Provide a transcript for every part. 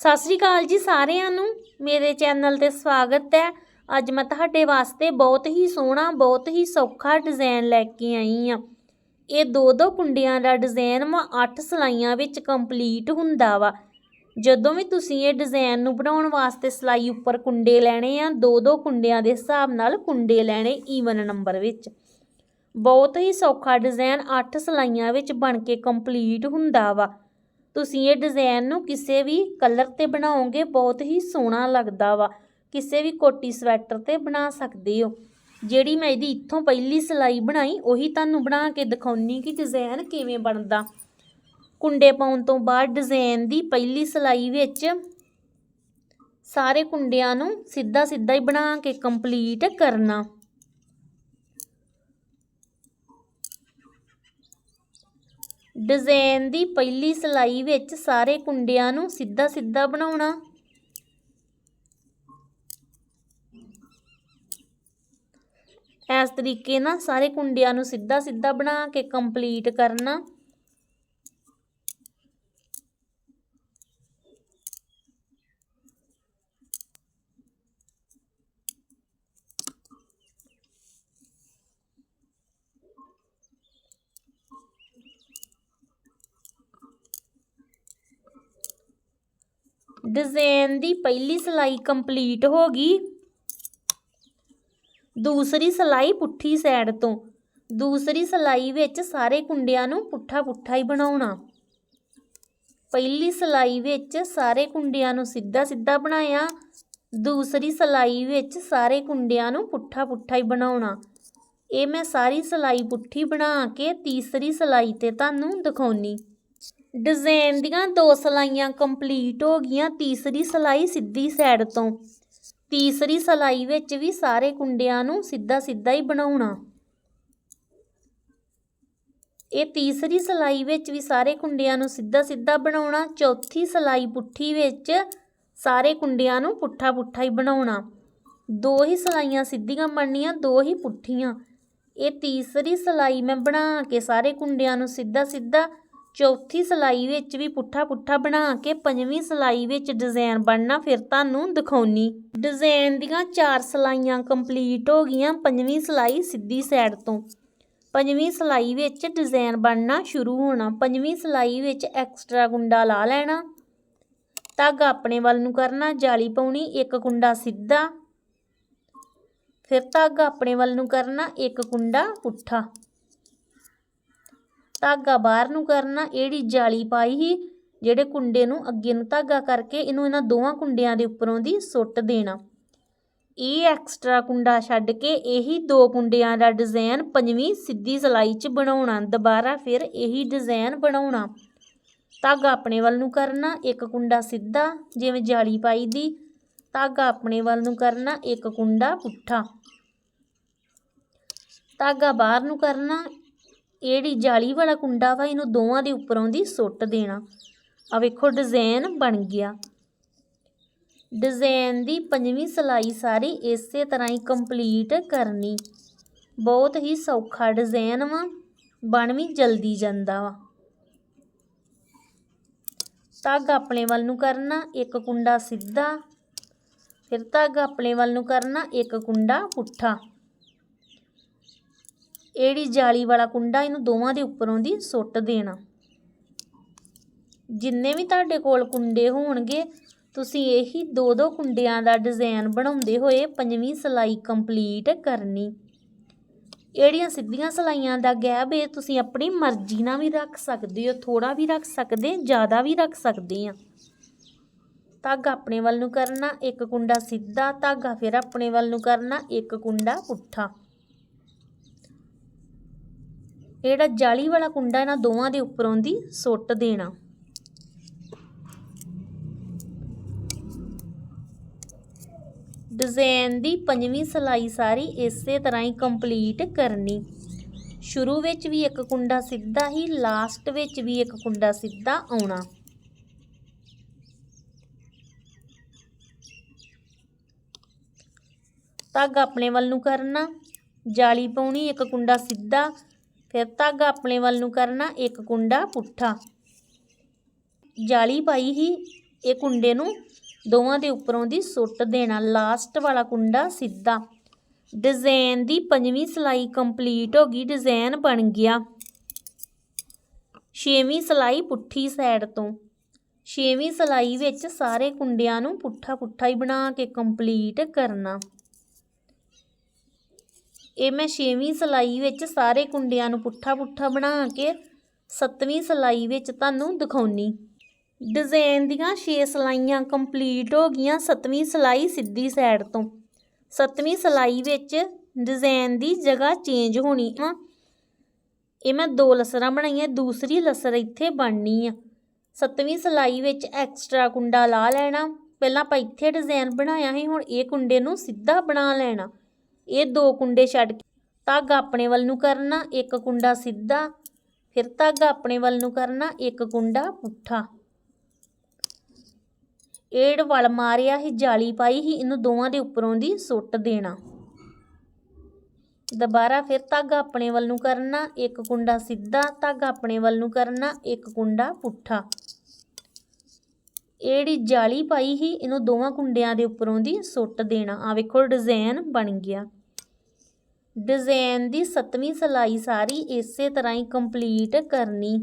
ਸਤਿ ਸ੍ਰੀ ਅਕਾਲ ਜੀ ਸਾਰਿਆਂ ਨੂੰ। ਮੇਰੇ ਚੈਨਲ ਤੇ ਸਵਾਗਤ ਹੈ। ਅੱਜ ਮੈਂ ਤੁਹਾਡੇ ਵਾਸਤੇ ਬਹੁਤ ਹੀ ਸੋਹਣਾ, ਬਹੁਤ ਹੀ ਸੌਖਾ ਡਿਜ਼ਾਈਨ ਲੈ ਕੇ ਆਈ ਆ ਇਹ ਦੋ ਦੋ ਕੁੰਡਿਆਂ ਦਾ ਡਿਜ਼ਾਈਨ ਵਾ 8 ਸਲਾਈਆਂ ਵਿੱਚ ਕੰਪਲੀਟ ਹੁੰਦਾ ਵਾ। ਜਦੋਂ ਵੀ ਤੁਸੀਂ ਇਹ ਡਿਜ਼ਾਈਨ ਨੂੰ ਬਣਾਉਣ ਵਾਸਤੇ ਸਲਾਈ ਉੱਪਰ ਕੁੰਡੇ ਲੈਣੇ ਆ, ਦੋ ਦੋ ਕੁੰਡਿਆਂ ਦੇ ਹਿਸਾਬ ਨਾਲ ਕੁੰਡੇ ਲੈਣੇ ਈਵਨ ਨੰਬਰ ਵਿੱਚ। ਬਹੁਤ ਹੀ ਸੌਖਾ ਡਿਜ਼ਾਈਨ 8 ਸਲਾਈਆਂ ਵਿੱਚ ਬਣ ਕੇ ਕੰਪਲੀਟ ਹੁੰਦਾ ਵਾ। ਤੁਸੀਂ ਇਹ ਡਿਜ਼ਾਈਨ ਨੂੰ ਕਿਸੇ ਵੀ ਕਲਰ ਤੇ ਬਣਾਓਗੇ, ਬਹੁਤ ਹੀ ਸੋਹਣਾ ਲੱਗਦਾ ਵਾ। ਕਿਸੇ ਵੀ ਕੋਟੀ ਸਵੈਟਰ ਤੇ ਬਣਾ ਸਕਦੇ ਹੋ। ਜਿਹੜੀ ਮੈਂ ਇਹਦੀ ਇੱਥੋਂ ਪਹਿਲੀ ਸਿਲਾਈ ਬਣਾਈ, ਉਹੀ ਤੁਹਾਨੂੰ ਬਣਾ ਕੇ ਦਿਖਾਉਣੀ ਕਿ ਡਿਜ਼ਾਈਨ ਕਿਵੇਂ ਬਣਦਾ। ਕੁੰਡੇ ਪਾਉਣ ਤੋਂ ਬਾਅਦ ਡਿਜ਼ਾਈਨ ਦੀ ਪਹਿਲੀ ਸਿਲਾਈ ਵਿੱਚ ਸਾਰੇ ਕੁੰਡਿਆਂ ਨੂੰ ਸਿੱਧਾ ਸਿੱਧਾ ਹੀ ਬਣਾ ਕੇ ਕੰਪਲੀਟ ਕਰਨਾ। ਡਿਜ਼ਾਈਨ ਦੀ ਪਹਿਲੀ ਸਿਲਾਈ ਵਿੱਚ ਸਾਰੇ ਕੁੰਡਿਆਂ ਨੂੰ ਸਿੱਧਾ ਸਿੱਧਾ ਬਣਾਉਣਾ। ਇਸ ਤਰੀਕੇ ਨਾਲ ਸਾਰੇ ਕੁੰਡਿਆਂ ਨੂੰ ਸਿੱਧਾ ਸਿੱਧਾ ਬਣਾ ਕੇ ਕੰਪਲੀਟ ਕਰਨਾ। ਡਿਜ਼ਾਈਨ ਦੀ ਪਹਿਲੀ ਸਿਲਾਈ ਕੰਪਲੀਟ ਹੋ ਗਈ। ਦੂਸਰੀ ਸਿਲਾਈ ਪੁੱਠੀ ਸਾਈਡ ਤੋਂ। ਦੂਸਰੀ ਸਿਲਾਈ ਵਿੱਚ ਸਾਰੇ ਕੁੰਡਿਆਂ ਨੂੰ ਪੁੱਠਾ ਪੁੱਠਾ ਹੀ ਬਣਾਉਣਾ। ਪਹਿਲੀ ਸਿਲਾਈ ਵਿੱਚ ਸਾਰੇ ਕੁੰਡਿਆਂ ਨੂੰ ਸਿੱਧਾ ਸਿੱਧਾ ਬਣਾਇਆ। ਦੂਸਰੀ ਸਿਲਾਈ ਵਿੱਚ ਸਾਰੇ ਕੁੰਡਿਆਂ ਨੂੰ ਪੁੱਠਾ ਪੁੱਠਾ ਹੀ ਬਣਾਉਣਾ। ਇਹ ਮੈਂ ਸਾਰੀ ਸਿਲਾਈ ਪੁੱਠੀ ਬਣਾ ਕੇ ਤੀਸਰੀ ਸਿਲਾਈ ਤੇ ਤੁਹਾਨੂੰ ਦਿਖਾਉਣੀ। ਡਿਜ਼ਾਈਨ ਦੀਆਂ ਦੋ ਸਿਲਾਈਆਂ ਕੰਪਲੀਟ ਹੋ ਗਈਆਂ, ਤੀਸਰੀ ਸਿਲਾਈ ਸਿੱਧੀ ਸਾਈਡ ਤੋਂ। ਤੀਸਰੀ ਸਿਲਾਈ ਵਿੱਚ ਵੀ ਸਾਰੇ ਕੁੰਡਿਆਂ ਨੂੰ ਸਿੱਧਾ ਸਿੱਧਾ ਹੀ ਬਣਾਉਣਾ। ਇਹ ਤੀਸਰੀ ਸਿਲਾਈ ਵਿੱਚ ਵੀ ਸਾਰੇ ਕੁੰਡਿਆਂ ਨੂੰ ਸਿੱਧਾ ਸਿੱਧਾ ਬਣਾਉਣਾ। ਚੌਥੀ ਸਿਲਾਈ ਪੁੱਠੀ ਵਿੱਚ ਸਾਰੇ ਕੁੰਡਿਆਂ ਨੂੰ ਪੁੱਠਾ ਪੁੱਠਾ ਹੀ ਬਣਾਉਣਾ। ਦੋ ਹੀ ਸਿਲਾਈਆਂ ਸਿੱਧੀਆਂ ਬਣਨੀਆਂ, ਦੋ ਹੀ ਪੁੱਠੀਆਂ। ਇਹ ਤੀਸਰੀ ਸਿਲਾਈ ਮੈਂ ਬਣਾ ਕੇ ਸਾਰੇ ਕੁੰਡਿਆਂ ਨੂੰ ਸਿੱਧਾ ਸਿੱਧਾ ਚੌਥੀ ਸਿਲਾਈ ਵਿੱਚ ਵੀ ਪੁੱਠਾ ਪੁੱਠਾ ਬਣਾ ਕੇ ਪੰਜਵੀਂ ਸਿਲਾਈ ਵਿੱਚ ਡਿਜ਼ਾਈਨ ਬਣਨਾ, ਫਿਰ ਤੁਹਾਨੂੰ ਦਿਖਾਉਣੀ। ਡਿਜ਼ਾਈਨ ਦੀਆਂ ਚਾਰ ਸਿਲਾਈਆਂ ਕੰਪਲੀਟ ਹੋ ਗਈਆਂ ਪੰਜਵੀਂ ਸਿਲਾਈ ਸਿੱਧੀ ਸਾਈਡ ਤੋਂ। ਪੰਜਵੀਂ ਸਿਲਾਈ ਵਿੱਚ ਡਿਜ਼ਾਈਨ ਬਣਨਾ ਸ਼ੁਰੂ ਹੋਣਾ। ਪੰਜਵੀਂ ਸਿਲਾਈ ਵਿੱਚ ਐਕਸਟਰਾ ਗੁੰਡਾ ਲਾ ਲੈਣਾ। ਧਾਗਾ ਆਪਣੇ ਵੱਲ ਨੂੰ ਕਰਨਾ, ਜਾਲੀ ਪਾਉਣੀ, ਇੱਕ ਕੁੰਡਾ ਸਿੱਧਾ। ਫਿਰ ਧਾਗਾ ਆਪਣੇ ਵੱਲ ਨੂੰ ਕਰਨਾ, ਇੱਕ ਕੁੰਡਾ ਪੁੱਠਾ। ਧਾਗਾ ਬਾਹਰ ਨੂੰ ਕਰਨਾ ਇਹੜੀ ਜਾਲੀ ਪਾਈ ਹੀ ਜਿਹੜੇ ਕੁੰਡੇ ਨੂੰ ਅੱਗੇ ਨੂੰ ਧਾਗਾ ਕਰਕੇ ਇਹਨੂੰ ਇਹਨਾਂ ਦੋਵਾਂ ਕੁੰਡਿਆਂ ਦੇ ਉੱਪਰੋਂ ਦੀ ਸੁੱਟ ਦੇਣਾ। ਇਹ ਐਕਸਟਰਾ ਕੁੰਡਾ ਛੱਡ ਕੇ ਇਹੀ ਦੋ ਕੁੰਡਿਆਂ ਦਾ ਡਿਜ਼ਾਈਨ ਪੰਜਵੀਂ ਸਿੱਧੀ ਸਿਲਾਈ 'ਚ ਬਣਾਉਣਾ, ਦੁਬਾਰਾ ਫਿਰ ਇਹੀ ਡਿਜ਼ਾਈਨ ਬਣਾਉਣਾ। ਧਾਗਾ ਆਪਣੇ ਵੱਲ ਨੂੰ ਕਰਨਾ, ਇੱਕ ਕੁੰਡਾ ਸਿੱਧਾ, ਜਿਵੇਂ ਜਾਲੀ ਪਾਈ ਦੀ। ਧਾਗਾ ਆਪਣੇ ਵੱਲ ਨੂੰ ਕਰਨਾ, ਇੱਕ ਕੁੰਡਾ ਪੁੱਠਾ। ਧਾਗਾ ਬਾਹਰ ਨੂੰ ਕਰਨਾ ਇਹੜੀ ਜਾਲੀ ਵਾਲਾ ਕੁੰਡਾ ਵਾ, ਇਹਨੂੰ ਦੋਵਾਂ ਦੇ ਉੱਪਰੋਂ ਦੀ ਸੁੱਟ ਦੇਣਾ। ਆ ਵੇਖੋ ਡਿਜ਼ਾਈਨ ਬਣ ਗਿਆ। ਡਿਜ਼ਾਈਨ ਦੀ ਪੰਜਵੀਂ ਸਿਲਾਈ ਸਾਰੀ ਇਸੇ ਤਰ੍ਹਾਂ ਹੀ ਕੰਪਲੀਟ ਕਰਨੀ। ਬਹੁਤ ਹੀ ਸੌਖਾ ਡਿਜ਼ਾਈਨ ਵਾ, ਬਣ ਵੀ ਜਲਦੀ ਜਾਂਦਾ ਵਾ। ਧਾਗਾ ਆਪਣੇ ਵੱਲ ਨੂੰ ਕਰਨਾ, ਇੱਕ ਕੁੰਡਾ ਸਿੱਧਾ। ਫਿਰ ਧਾਗਾ ਆਪਣੇ ਵੱਲ ਨੂੰ ਕਰਨਾ, ਇੱਕ ਕੁੰਡਾ ਪੁੱਠਾ। ਇਹੜੀ ਜਾਲੀ ਵਾਲਾ ਕੁੰਡਾ ਇਹਨੂੰ ਦੋਵਾਂ ਦੇ ਉੱਪਰੋਂ ਦੀ ਸੁੱਟ ਦੇਣਾ। ਜਿੰਨੇ ਵੀ ਤੁਹਾਡੇ ਕੋਲ ਕੁੰਡੇ ਹੋਣਗੇ, ਤੁਸੀਂ ਇਹੀ ਦੋ ਦੋ ਕੁੰਡਿਆਂ ਦਾ ਡਿਜ਼ਾਈਨ ਬਣਾਉਂਦੇ ਹੋਏ ਪੰਜਵੀਂ ਸਿਲਾਈ ਕੰਪਲੀਟ ਕਰਨੀ। ਇਹੜੀਆਂ ਸਿੱਧੀਆਂ ਸਿਲਾਈਆਂ ਦਾ ਗੈਪ ਇਹ ਤੁਸੀਂ ਆਪਣੀ ਮਰਜ਼ੀ ਨਾਲ ਵੀ ਰੱਖ ਸਕਦੇ ਹੋ ਥੋੜਾ ਵੀ ਰੱਖ ਸਕਦੇ, ਜ਼ਿਆਦਾ ਵੀ ਰੱਖ ਸਕਦੇ ਆ। ਧਾਗਾ ਆਪਣੇ ਵੱਲ ਨੂੰ ਕਰਨਾ, ਇੱਕ ਕੁੰਡਾ ਸਿੱਧਾ ਧਾਗਾ, ਫਿਰ ਆਪਣੇ ਵੱਲ ਨੂੰ ਕਰਨਾ, ਇੱਕ ਕੁੰਡਾ ਪੁੱਠਾ। ਜਿਹੜਾ ਜਾਲੀ ਵਾਲਾ ਕੁੰਡਾ ਇਹਨਾਂ ਦੋਵਾਂ ਦੇ ਉੱਪਰੋਂ ਦੀ ਸੁੱਟ ਦੇਣਾ। ਡਿਜ਼ਾਈਨ ਦੀ ਪੰਜਵੀਂ ਸਿਲਾਈ ਸਾਰੀ ਇਸੇ ਤਰ੍ਹਾਂ ਹੀ ਕੰਪਲੀਟ ਕਰਨੀ। ਸ਼ੁਰੂ ਵਿੱਚ ਵੀ ਇੱਕ ਕੁੰਡਾ ਸਿੱਧਾ ਹੀ ਲਾਸਟ ਵਿੱਚ ਵੀ ਇੱਕ ਕੁੰਡਾ ਸਿੱਧਾ ਆਉਣਾ। ਧਾਗਾ ਆਪਣੇ ਵੱਲ ਨੂੰ ਕਰਨਾ। ਜਾਲੀ ਪਾਉਣੀ, ਇੱਕ ਕੁੰਡਾ ਸਿੱਧਾ। ਫਿਰ ਧਾਗਾ ਆਪਣੇ ਵੱਲ ਨੂੰ ਕਰਨਾ, ਇੱਕ ਕੁੰਡਾ ਪੁੱਠਾ। ਜਾਲੀ ਪਾਈ ਹੀ ਇਹ ਕੁੰਡੇ ਨੂੰ ਦੋਵਾਂ ਦੇ ਉੱਪਰੋਂ ਦੀ ਸੁੱਟ ਦੇਣਾ। ਲਾਸਟ ਵਾਲਾ ਕੁੰਡਾ ਸਿੱਧਾ। ਡਿਜ਼ਾਈਨ ਦੀ ਪੰਜਵੀਂ ਸਲਾਈ ਕੰਪਲੀਟ ਹੋ ਗਈ ਡਿਜ਼ਾਈਨ ਬਣ ਗਿਆ। ਛੇਵੀਂ ਸਲਾਈ ਪੁੱਠੀ ਸਾਈਡ ਤੋਂ। ਛੇਵੀਂ ਸਲਾਈ ਵਿੱਚ ਸਾਰੇ ਕੁੰਡਿਆਂ ਨੂੰ ਪੁੱਠਾ ਪੁੱਠਾ ਹੀ ਬਣਾ ਕੇ ਕੰਪਲੀਟ ਕਰਨਾ। ਇਹ ਮੈਂ ਛੇਵੀਂ ਸਲਾਈ ਵਿੱਚ ਸਾਰੇ ਕੁੰਡਿਆਂ ਨੂੰ ਪੁੱਠਾ ਪੁੱਠਾ ਬਣਾ ਕੇ ਸੱਤਵੀਂ ਸਲਾਈ ਵਿੱਚ ਤੁਹਾਨੂੰ ਦਿਖਾਉਣੀ। ਡਿਜ਼ਾਈਨ ਦੀਆਂ 6 ਸਲਾਈਆਂ ਕੰਪਲੀਟ ਹੋ ਗਈਆਂ ਸੱਤਵੀਂ ਸਲਾਈ ਸਿੱਧੀ ਸਾਈਡ ਤੋਂ। ਸੱਤਵੀਂ ਸਲਾਈ ਵਿੱਚ ਡਿਜ਼ਾਈਨ ਦੀ ਜਗ੍ਹਾ ਚੇਂਜ ਹੋਣੀ ਆ। ਇਹ ਮੈਂ ਦੋ ਲਸਰਾਂ ਬਣਾਈਆਂ, ਦੂਸਰੀ ਲਸਰ ਇੱਥੇ ਬਣਨੀ ਆ। ਸੱਤਵੀਂ ਸਲਾਈ ਵਿੱਚ ਐਕਸਟਰਾ ਕੁੰਡਾ ਲਾ ਲੈਣਾ। ਪਹਿਲਾਂ ਆਪਾਂ ਇੱਥੇ ਡਿਜ਼ਾਈਨ ਬਣਾਇਆ ਸੀ, ਹੁਣ ਇਹ ਕੁੰਡੇ ਨੂੰ ਸਿੱਧਾ ਬਣਾ ਲੈਣਾ। ਇਹ ਦੋ ਕੁੰਡੇ ਛੱਡ ਕੇ ਧਾਗਾ ਆਪਣੇ ਵੱਲ ਨੂੰ ਕਰਨਾ, ਇੱਕ ਕੁੰਡਾ ਸਿੱਧਾ, ਫਿਰ ਧਾਗਾ ਆਪਣੇ ਵੱਲ ਨੂੰ ਕਰਨਾ, ਇੱਕ ਕੁੰਡਾ ਪੁੱਠਾ। ਏੜ ਵਲ ਮਾਰਿਆ ਹੀ, ਜਾਲੀ ਪਾਈ ਹੀ, ਇਹਨੂੰ ਦੋਵਾਂ ਦੇ ਉੱਪਰੋਂ ਦੀ ਸੁੱਟ ਦੇਣਾ। ਦੁਬਾਰਾ ਫਿਰ ਧਾਗਾ ਆਪਣੇ ਵੱਲ ਨੂੰ ਕਰਨਾ, ਇੱਕ ਕੁੰਡਾ ਸਿੱਧਾ ਧਾਗਾ ਆਪਣੇ ਵੱਲ ਨੂੰ ਕਰਨਾ, ਇੱਕ ਕੁੰਡਾ ਪੁੱਠਾ। ਇਹ ਜਿਹੜੀ ਜਾਲੀ ਪਾਈ ਹੀ, ਇਹਨੂੰ ਦੋਵਾਂ ਕੁੰਡਿਆਂ ਦੇ ਉੱਪਰੋਂ ਦੀ ਸੁੱਟ ਦੇਣਾ। ਆ ਵੇਖੋ ਡਿਜ਼ਾਈਨ ਬਣ ਗਿਆ। ਡਿਜ਼ਾਈਨ ਦੀ ਸੱਤਵੀਂ ਸਲਾਈ ਸਾਰੀ ਇਸੇ ਤਰ੍ਹਾਂ ਹੀ ਕੰਪਲੀਟ ਕਰਨੀ।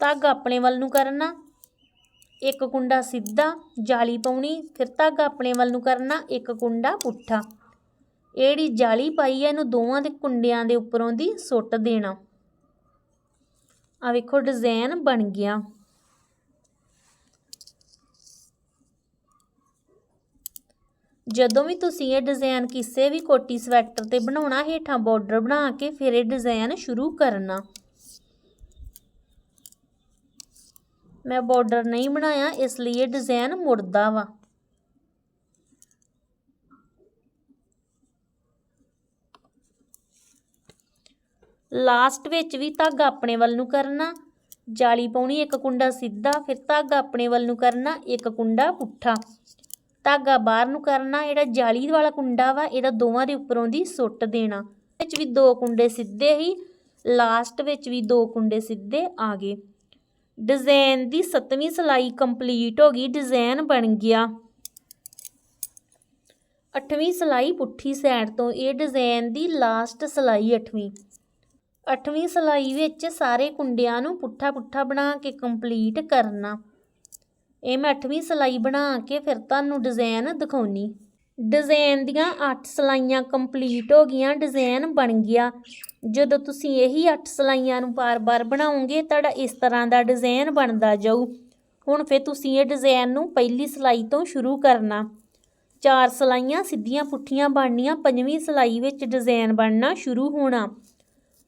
ਧਾਗਾ ਆਪਣੇ ਵੱਲ ਨੂੰ ਕਰਨਾ। ਇੱਕ ਕੁੰਡਾ ਸਿੱਧਾ, ਜਾਲੀ ਪਾਉਣੀ, ਫਿਰ ਧਾਗਾ ਆਪਣੇ ਵੱਲ ਨੂੰ ਕਰਨਾ ਇੱਕ ਕੁੰਡਾ ਪੁੱਠਾ। ਇਹ ਜਿਹੜੀ ਜਾਲੀ ਪਾਈ ਹੈ ਇਹਨੂੰ ਦੋਵਾਂ ਦੇ ਕੁੰਡਿਆਂ ਦੇ ਉੱਪਰੋਂ ਦੀ ਸੁੱਟ ਦੇਣਾ। ਆ ਵੇਖੋ ਡਿਜ਼ਾਈਨ ਬਣ ਗਿਆ। ਜਦੋਂ ਵੀ ਤੁਸੀਂ ਇਹ ਡਿਜ਼ਾਈਨ ਕਿਸੇ ਵੀ ਕੋਟੀ ਸਵੈਟਰ ਤੇ ਬਣਾਉਣਾ, ਹੇਠਾਂ ਬਾਰਡਰ ਬਣਾ ਕੇ ਫਿਰ ਇਹ ਡਿਜ਼ਾਈਨ ਸ਼ੁਰੂ ਕਰਨਾ। ਮੈਂ ਬਾਰਡਰ ਨਹੀਂ ਬਣਾਇਆ, ਇਸ ਲਈ ਇਹ ਡਿਜ਼ਾਈਨ ਮੁੜਦਾ ਵਾ। ਲਾਸਟ ਵਿੱਚ ਵੀ ਧਾਗਾ ਆਪਣੇ ਵੱਲ ਨੂੰ ਕਰਨਾ, ਜਾਲੀ ਪਾਉਣੀ ਇੱਕ ਕੁੰਡਾ ਸਿੱਧਾ, ਫਿਰ ਧਾਗਾ ਆਪਣੇ ਵੱਲ ਨੂੰ ਕਰਨਾ, ਇੱਕ ਕੁੰਡਾ ਪੁੱਠਾ। ਧਾਗਾ ਬਾਹਰ ਨੂੰ ਕਰਨਾ, ਜਿਹੜਾ ਜਾਲੀ ਵਾਲਾ ਕੁੰਡਾ ਵਾ, ਇਹਦਾ ਦੋਵਾਂ ਦੇ ਉੱਪਰੋਂ ਦੀ ਸੁੱਟ ਦੇਣਾ। ਵਿੱਚ ਵੀ ਦੋ ਕੁੰਡੇ ਸਿੱਧੇ ਹੀ ਲਾਸਟ ਵਿੱਚ ਵੀ ਦੋ ਕੁੰਡੇ ਸਿੱਧੇ ਆ ਗਏ। ਡਿਜ਼ਾਈਨ ਦੀ ਸੱਤਵੀਂ ਸਲਾਈ ਕੰਪਲੀਟ ਹੋ ਗਈ ਡਿਜ਼ਾਈਨ ਬਣ ਗਿਆ। ਅੱਠਵੀਂ ਸਲਾਈ ਪੁੱਠੀ ਸਾਈਡ ਤੋਂ, ਇਹ ਡਿਜ਼ਾਈਨ ਦੀ ਲਾਸਟ ਸਲਾਈ ਅੱਠਵੀਂ। ਅੱਠਵੀਂ ਸਲਾਈ ਵਿੱਚ ਸਾਰੇ ਕੁੰਡਿਆਂ ਨੂੰ ਪੁੱਠਾ ਪੁੱਠਾ ਬਣਾ ਕੇ ਕੰਪਲੀਟ ਕਰਨਾ। ਇਹ ਮੈਂ ਅੱਠਵੀਂ ਸਲਾਈ ਬਣਾ ਕੇ ਫਿਰ ਤੁਹਾਨੂੰ ਡਿਜ਼ਾਈਨ ਦਿਖਾਉਣੀ। ਡਿਜ਼ਾਈਨ ਦੀਆਂ 8 ਸਲਾਈਆਂ ਕੰਪਲੀਟ ਹੋ ਗਈਆਂ ਡਿਜ਼ਾਈਨ ਬਣ ਗਿਆ। ਜਦੋਂ ਤੁਸੀਂ ਇਹੀ 8 ਸਲਾਈਆਂ ਨੂੰ ਬਾਰ-ਬਾਰ ਬਣਾਉਂਗੇ ਤੁਹਾਡਾ ਇਸ ਤਰ੍ਹਾਂ ਦਾ ਡਿਜ਼ਾਈਨ ਬਣਦਾ ਜਾਊ। ਹੁਣ ਫਿਰ ਤੁਸੀਂ ਇਹ ਡਿਜ਼ਾਈਨ ਨੂੰ ਪਹਿਲੀ ਸਲਾਈ ਤੋਂ ਸ਼ੁਰੂ ਕਰਨਾ। ਚਾਰ ਸਲਾਈਆਂ ਸਿੱਧੀਆਂ ਪੁੱਠੀਆਂ ਬਣਨੀਆਂ, ਪੰਜਵੀਂ ਸਲਾਈ ਵਿੱਚ ਡਿਜ਼ਾਈਨ ਬਣਨਾ ਸ਼ੁਰੂ ਹੋਣਾ।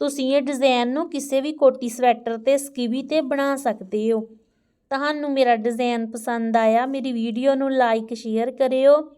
ਤੁਸੀਂ ਇਹ ਡਿਜ਼ਾਈਨ ਨੂੰ ਕਿਸੇ ਵੀ ਕੋਟੀ ਸਵੈਟਰ ਤੇ, ਸਕੀਵੀ ਤੇ ਬਣਾ ਸਕਦੇ ਹੋ। ਤੁਹਾਨੂੰ ਮੇਰਾ ਡਿਜ਼ਾਈਨ ਪਸੰਦ ਆਇਆ, ਮੇਰੀ ਵੀਡੀਓ ਨੂੰ ਲਾਈਕ ਸ਼ੇਅਰ ਕਰਿਓ।